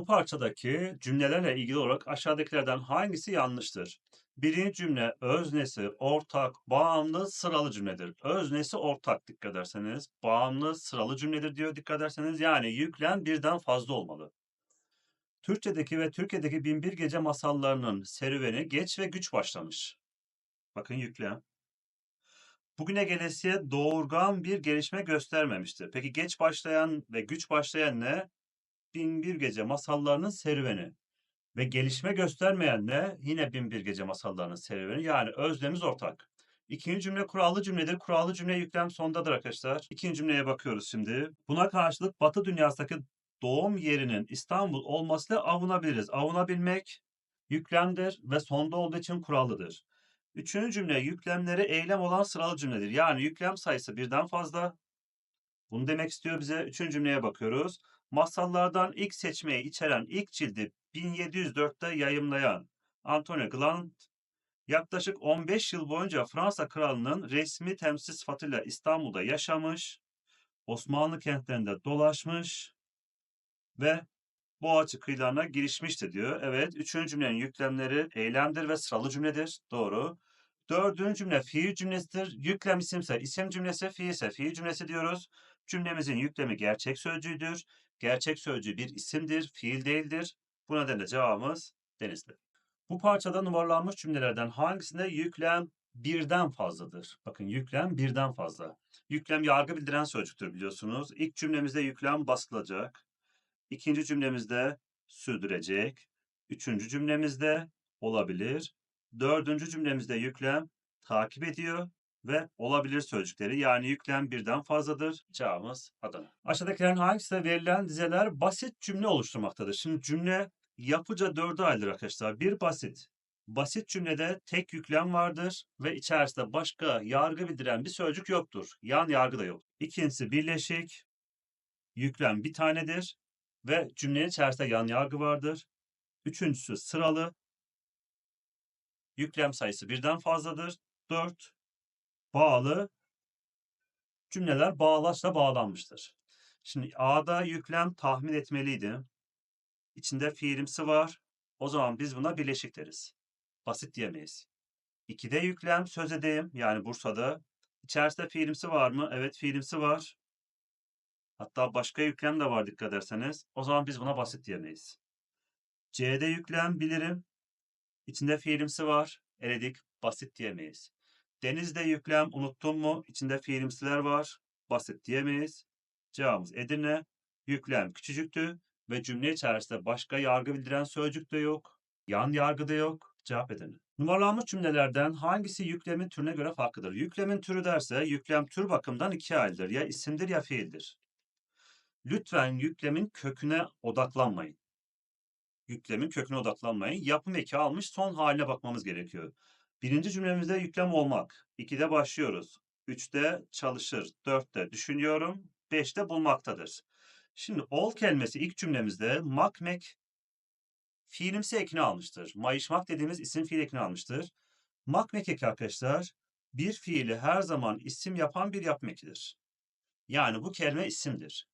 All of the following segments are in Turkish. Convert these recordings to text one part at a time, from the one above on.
Bu parçadaki cümlelerle ilgili olarak aşağıdakilerden hangisi yanlıştır? Birinci cümle öznesi ortak, bağımlı, sıralı cümledir. Öznesi ortak dikkat ederseniz. Bağımlı, sıralı cümledir diyor dikkat ederseniz. Yani yüklem birden fazla olmalı. Türkçedeki ve Türkiye'deki Binbir Gece masallarının serüveni geç ve güç başlamış. Bakın yüklem. Bugüne gelesiye doğurgan bir gelişme göstermemiştir. Peki geç başlayan ve güç başlayan ne? Binbir Gece masallarının serüveni. Ve gelişme göstermeyen ne? Yine Binbir Gece masallarının serüveni. Yani özlemiz ortak. İkinci cümle kurallı cümledir. Kurallı cümle yüklem sondadır arkadaşlar. İkinci cümleye bakıyoruz şimdi. Buna karşılık Batı dünyasındaki doğum yerinin İstanbul olmasıyla avunabiliriz. Avunabilmek yüklemdir ve sonda olduğu için kurallıdır. Üçüncü cümle yüklemleri eylem olan sıralı cümledir. Yani yüklem sayısı birden fazla. Bunu demek istiyor bize. Üçüncü cümleye bakıyoruz. Masallardan ilk seçmeyi içeren ilk cildi 1704'te yayımlayan Antonio Glant yaklaşık 15 yıl boyunca Fransa kralının resmi temsil sıfatıyla İstanbul'da yaşamış, Osmanlı kentlerinde dolaşmış ve Boğaziçi kıyılarına girişmişti diyor. Evet, üçüncü cümlenin yüklemleri eylemdir ve sıralı cümledir. Doğru. Dördüncü cümle fiil cümlesidir. Yüklem isimse isim cümlesi, fiilse fiil cümlesi diyoruz. Cümlemizin yüklemi gerçek sözcüğüdür. Gerçek sözcüğü bir isimdir, fiil değildir. Bu nedenle cevabımız Denizli. Bu parçada numaralanmış cümlelerden hangisinde yüklem birden fazladır? Bakın yüklem birden fazla. Yüklem yargı bildiren sözcüktür biliyorsunuz. İlk cümlemizde yüklem basılacak. İkinci cümlemizde sürdürecek. Üçüncü cümlemizde olabilir. Dördüncü cümlemizde yüklem takip ediyor ve olabilir sözcükleri yani yüklem birden fazladır. Cevabımız Adana. Aşağıdakilerin hangisinde verilen dizeler basit cümle oluşturmaktadır? Şimdi cümle yapıca dörde ayrılır arkadaşlar. Bir basit. Basit cümlede tek yüklem vardır ve içerisinde başka yargı bildiren bir sözcük yoktur. Yan yargı da yok. İkincisi birleşik. Yüklem bir tanedir ve cümlenin içerisinde yan yargı vardır. Üçüncüsü sıralı. Yüklem sayısı birden fazladır. Dört. Bağlı. Cümleler bağlaçla bağlanmıştır. Şimdi A'da yüklem tahmin etmeliydi. İçinde fiilimsi var. O zaman biz buna birleşik deriz. Basit diyemeyiz. 2'de yüklem söz edeyim. Yani Bursa'da. İçerisinde fiilimsi var mı? Evet fiilimsi var. Hatta başka yüklem de var dikkat ederseniz. O zaman biz buna basit diyemeyiz. C'de yüklem bilirim. İçinde fiilimsi var. Eledik. Basit diyemeyiz. Denizde yüklem unuttun mu? İçinde fiilimsiler var. Basit diyemeyiz. Cevabımız Edirne. Yüklem küçücüktü ve cümle içerisinde başka yargı bildiren sözcük de yok. Yan yargı da yok. Cevap Edirne. Numaralanmış cümlelerden hangisi yüklemin türüne göre farklıdır? Yüklemin türü derse yüklem tür bakımından ikiye ayrılır. Ya isimdir ya fiildir. Lütfen yüklemin köküne odaklanmayın. Yüklemin köküne odaklanmayın. Yapım eki almış son haline bakmamız gerekiyor. Birinci cümlemizde yüklem olmak. 2'de başlıyoruz. 3'te çalışır. 4'te düşünüyorum. 5'te bulmaktadır. Şimdi ol kelimesi ilk cümlemizde makmek fiilimsi ekini almıştır. Mayışmak dediğimiz isim fiil ekini almıştır. Makmek eki arkadaşlar bir fiili her zaman isim yapan bir yapım ekidir. Yani bu kelime isimdir.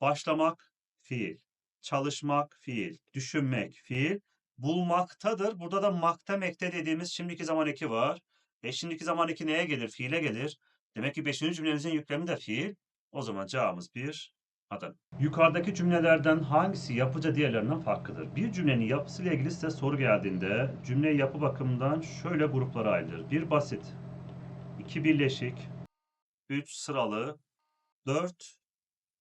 Başlamak fiil, çalışmak fiil, düşünmek fiil, bulmaktadır. Burada da makta mekte dediğimiz şimdiki zaman eki var. E şimdiki zaman eki neye gelir? Fiile gelir. Demek ki 5. cümlemizin yüklemi de fiil. O zaman cevabımız 1 Adana. Yukarıdaki cümlelerden hangisi yapıca diğerlerinden farklıdır? Bir cümlenin yapısıyla ilgili size soru geldiğinde cümle yapı bakımından şöyle gruplara ayrılır. Bir basit, iki birleşik, üç sıralı, dört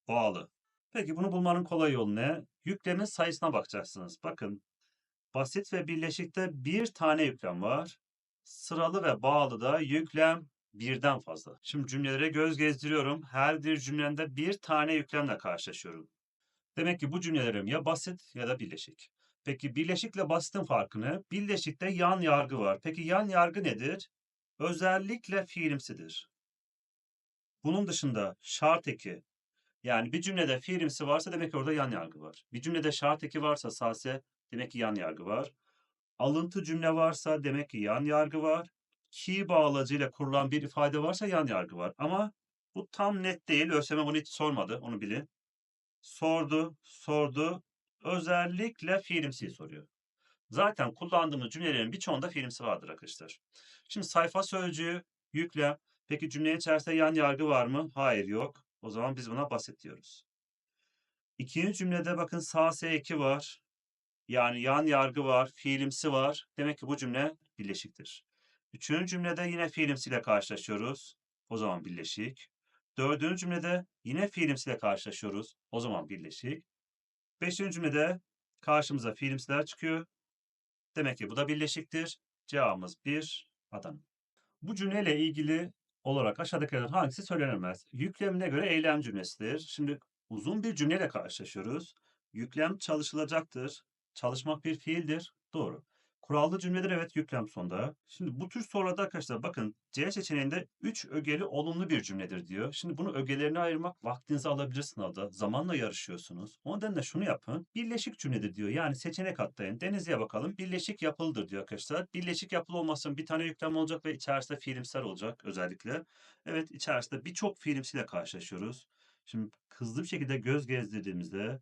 bağlı. Peki bunu bulmanın kolay yolu ne? Yüklemin sayısına bakacaksınız. Bakın basit ve birleşikte bir tane yüklem var. Sıralı ve bağlıda yüklem birden fazla. Şimdi cümlelere göz gezdiriyorum. Her bir cümlemde bir tane yüklemle karşılaşıyorum. Demek ki bu cümlelerim ya basit ya da birleşik. Peki birleşikle basitin farkı ne? Birleşikte yan yargı var. Peki yan yargı nedir? Özellikle fiilimsidir. Bunun dışında şart eki, yani bir cümlede fiilimsi varsa demek ki orada yan yargı var. Bir cümlede şart eki varsa sase demek ki yan yargı var. Alıntı cümle varsa demek ki yan yargı var. Ki bağlacıyla kurulan bir ifade varsa yan yargı var. Ama bu tam net değil. ÖSYM bunu hiç sormadı. Onu bilin. Sordu, sordu. Özellikle fiilimsiyi soruyor. Zaten kullandığımız cümlelerin birçoğunda fiilimsi vardır arkadaşlar. Şimdi sayfa sözcüğü, yüklem. Peki cümlenin içerisinde yan yargı var mı? Hayır yok. O zaman biz buna basit diyoruz. İkinci cümlede bakın sağ S2 var. Yani yan yargı var, fiilimsi var. Demek ki bu cümle birleşiktir. Üçüncü cümlede yine fiilimsiyle karşılaşıyoruz. O zaman birleşik. Dördüncü cümlede yine fiilimsiyle karşılaşıyoruz. O zaman birleşik. Beşinci cümlede karşımıza fiilimsiler çıkıyor. Demek ki bu da birleşiktir. Cevabımız 1, Adana. Bu cümleyle ilgili olarak aşağıdakilerden hangisi söylenemez? Yüklemine göre eylem cümlesidir. Şimdi uzun bir cümleyle karşılaşıyoruz. Yüklem çalışılacaktır. Çalışmak bir fiildir. Doğru. Kurallı cümledir evet yüklem sonda. Şimdi bu tür sorularda arkadaşlar bakın C seçeneğinde 3 ögeli olumlu bir cümledir diyor. Şimdi bunu ögelerine ayırmak vaktinizi alabilir sınavda. Zamanla yarışıyorsunuz. O nedenle şunu yapın. Birleşik cümledir diyor. Yani seçenek atlayın. Denizli'ye bakalım. Birleşik yapılıdır diyor arkadaşlar. Birleşik yapılı olmasın bir tane yüklem olacak ve içerisinde fiilimsel olacak özellikle. Evet içerisinde birçok fiilimsiyle karşılaşıyoruz. Şimdi hızlı bir şekilde göz gezdirdiğimizde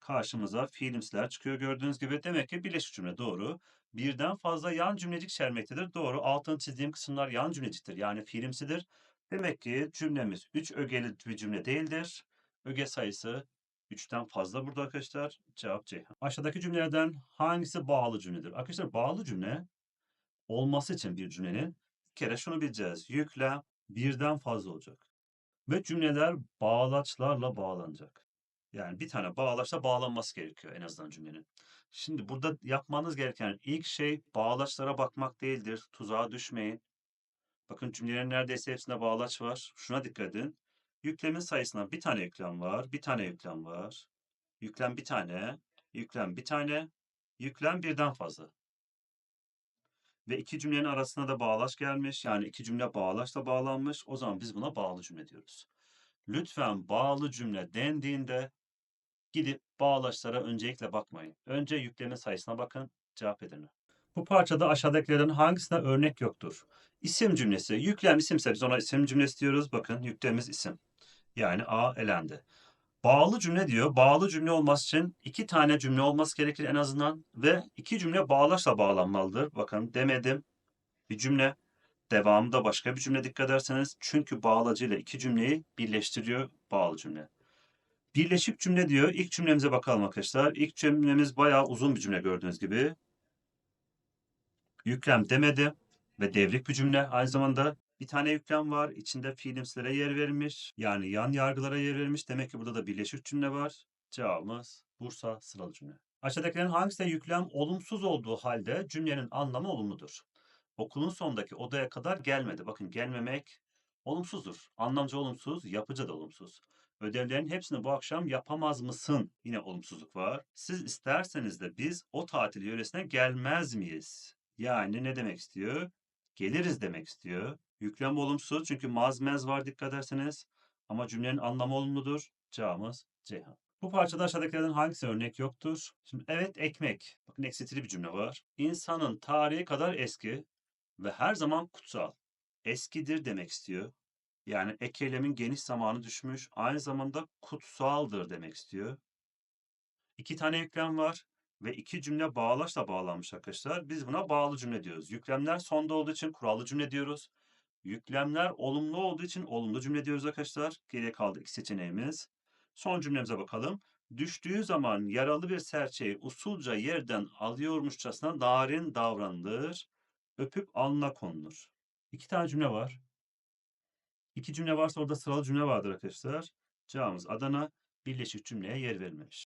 karşımıza fiilimsiler çıkıyor gördüğünüz gibi. Demek ki birleşik cümle doğru. Birden fazla yan cümlecik içermektedir. Doğru. Altını çizdiğim kısımlar yan cümleciktir. Yani fiilimsidir. Demek ki cümlemiz 3 ögeli bir cümle değildir. Öge sayısı 3'ten fazla burada arkadaşlar. Cevap Ceyhan. Aşağıdaki cümlelerden hangisi bağlı cümledir? Arkadaşlar bağlı cümle olması için bir cümlenin bir kere şunu bileceğiz. Yüklem birden fazla olacak. Ve cümleler bağlaçlarla bağlanacak. Yani bir tane bağlaçla bağlanması gerekiyor en azından cümlenin. Şimdi burada yapmanız gereken ilk şey bağlaçlara bakmak değildir. Tuzağa düşmeyin. Bakın cümlelerin neredeyse hepsinde bağlaç var. Şuna dikkat edin. Yüklemin sayısına bir tane yüklem var, bir tane yüklem var. Yüklem bir tane, yüklem bir tane, yüklem birden fazla. Ve iki cümlenin arasına da bağlaç gelmiş. Yani iki cümle bağlaçla bağlanmış. O zaman biz buna bağlı cümle diyoruz. Lütfen bağlı cümle dendiğinde gidip bağlaçlara öncelikle bakmayın. Önce yükleme sayısına bakın, cevap edin. Bu parçada aşağıdakilerden hangisine örnek yoktur? İsim cümlesi. Yüklem isimse biz ona isim cümlesi diyoruz. Bakın yüklemimiz isim. Yani A elendi. Bağlı cümle diyor. Bağlı cümle olması için iki tane cümle olması gerekir en azından. Ve iki cümle bağlaçla bağlanmalıdır. Bakın demedim. Bir cümle. Devamında başka bir cümle dikkat ederseniz. Çünkü bağlacıyla iki cümleyi birleştiriyor bağlı cümle. Birleşik cümle diyor. İlk cümlemize bakalım arkadaşlar. İlk cümlemiz bayağı uzun bir cümle gördüğünüz gibi. Yüklem demedi ve devrik bir cümle. Aynı zamanda bir tane yüklem var. İçinde fiilimsilere yer verilmiş. Yani yan yargılara yer verilmiş. Demek ki burada da birleşik cümle var. Cevabımız Bursa sıralı cümle. Aşağıdakilerin hangisinde yüklem olumsuz olduğu halde cümlenin anlamı olumludur? Okulun sonundaki odaya kadar gelmedi. Bakın gelmemek olumsuzdur. Anlamcı olumsuz, yapıcı da olumsuz. Ödevlerin hepsini bu akşam yapamaz mısın? Yine olumsuzluk var. Siz isterseniz de biz o tatil yöresine gelmez miyiz? Yani ne demek istiyor? Geliriz demek istiyor. Yüklem olumsuz çünkü mazmez var dikkat ederseniz. Ama cümlenin anlamı olumludur. Cevabımız Ceyhan. Bu parçada aşağıdakilerden hangisi örnek yoktur? Şimdi evet ekmek. Bakın eksiltili bir cümle var. İnsanın tarihi kadar eski ve her zaman kutsal. Eskidir demek istiyor. Yani ek geniş zamanı düşmüş. Aynı zamanda kutsaldır demek istiyor. İki tane yüklem var ve iki cümle bağlaçla bağlanmış arkadaşlar. Biz buna bağlı cümle diyoruz. Yüklemler sonda olduğu için kurallı cümle diyoruz. Yüklemler olumlu olduğu için olumlu cümle diyoruz arkadaşlar. Geriye kaldı iki seçeneğimiz. Son cümlemize bakalım. Düştüğü zaman yaralı bir serçeyi usulca yerden alıyormuşçasına narin davranılır. Öpüp alnına konulur. İki tane cümle var. İki cümle varsa orada sıralı cümle vardır arkadaşlar. Cevabımız Adana. Birleşik cümleye yer verilmemiş.